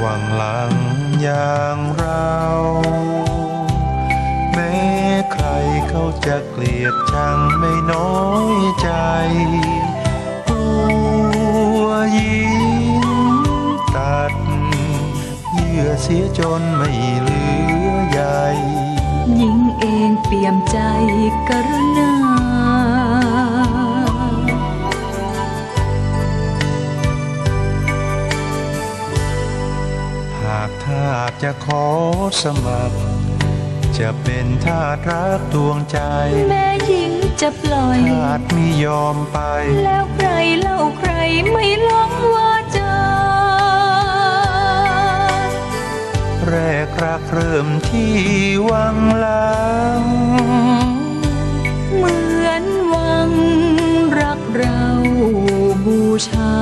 หวังหลังอย่างเรา แม้ใครเขาจะเกลียดชังไม่น้อยใจกลัวยิงตัดเหยื่อเสียจนไม่เหลือใยหญิงเองเปี่ยมใจกรุณาาสจะขอสมัคร จะเป็นทาสรักดวงใจ แม่หญิงจะปล่อยทาสไม่ยอมไป แล้วใครเล่าใครไม่ลงว่าจาแรกรักเริ่มที่วังหลัง เหมือนวังรักเราบูชา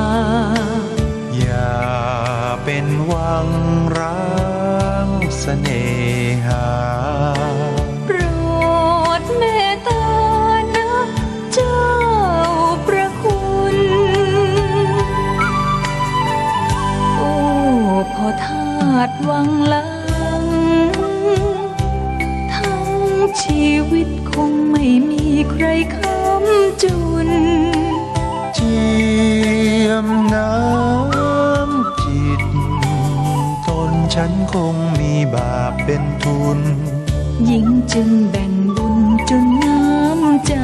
ชีวิตคงไม่มีใครค้ำจุน เจียมน้ำจิต ตนฉันคงมีบาปเป็นทุนหญิงจึงแบ่งบุญจนน้ำใจ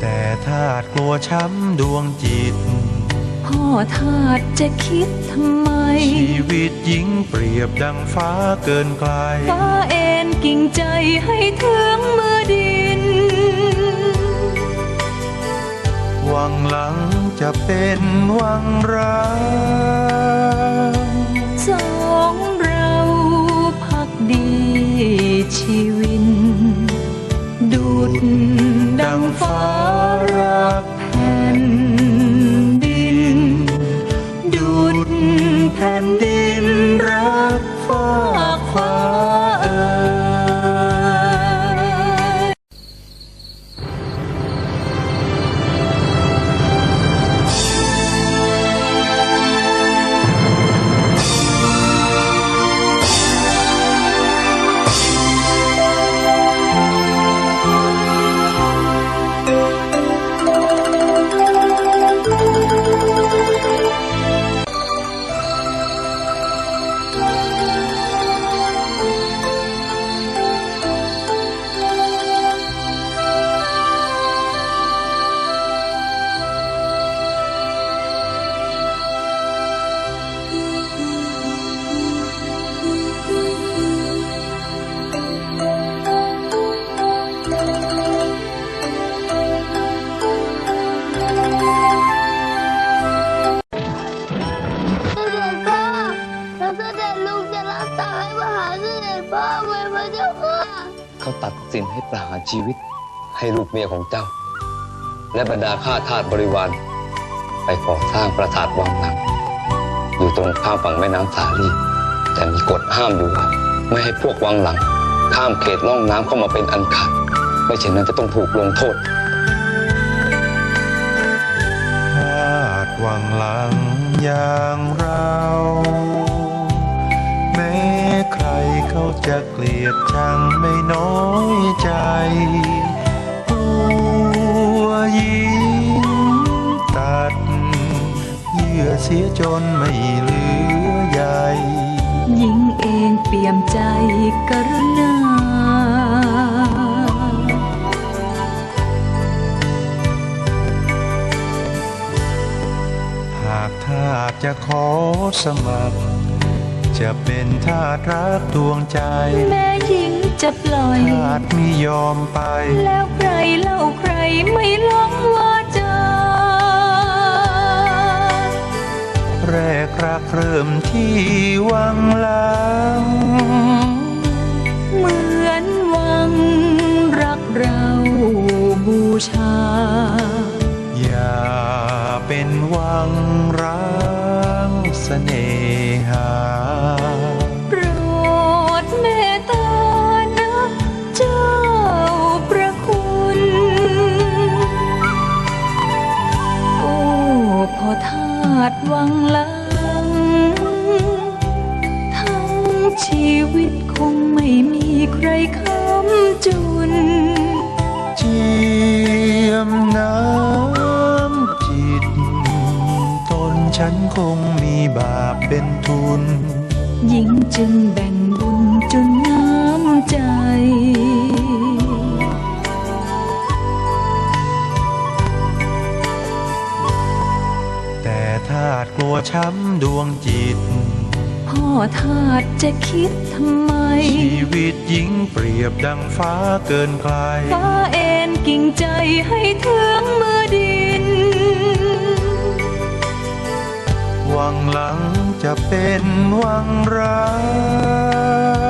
แต่ทาดกลัวช้ำดวงจิต พ่อทาสจะคิดทำไม ชีวิตหญิงเปรียบดังฟ้าเกินไกล ฟ้าเอ็นกิ่งใจให้ถึงมือดิน วังหลังจะเป็นวังร้างสองเราพักดีชีวินดุดดังฟ้า ดุดแผ่นดิน เขาตัดสินให้ประหารชีวิต ให้ลูกเมียของเจ้า และบรรดาข้าทาสบริวาร ไปก่อสร้างปราสาทวังหลัง อยู่ตรงข้ามฝั่งแม่น้ำสาลี แต่มีกฎห้ามอยู่ว่าไม่ให้พวกวังหลัง ข้ามเขตล่องน้ำเข้ามาเป็นอันขาดไม่เช่นนั้นจะต้องถูกลงโทษทาดหวังหลังอย่างเรา จะเกลียดชังไม่น้อยใจ กลัวยิงตัด เยื่อเสียจนไม่เหลือใยหญิงเองเปี่ยมใจกรุณาหากทาสจะขอสมัคร จะเป็นทาสรักดวงใจ แม่หญิงจะปล่อยทาสไม่ยอมไป แล้วใครเล่าใครไม่ลงว่าจาแรกรักเริ่มที่วังหลังเหมือนวังรักเราบูชาำจุน เจียมน้ำจิต ตนฉันคงมีบาปเป็นทุนหญิงจึงแบ่งบุญจนน้ำใจแต่ทากลัวช้ำดวงจิต พ่อทาสจะคิดทำไม ชีวิตหญิงเปรียบดังฟ้าเกินไกล ฟ้าเอ็นกิ่งใจให้ถึงมือดิน วังหลังจะเป็นวังร้าง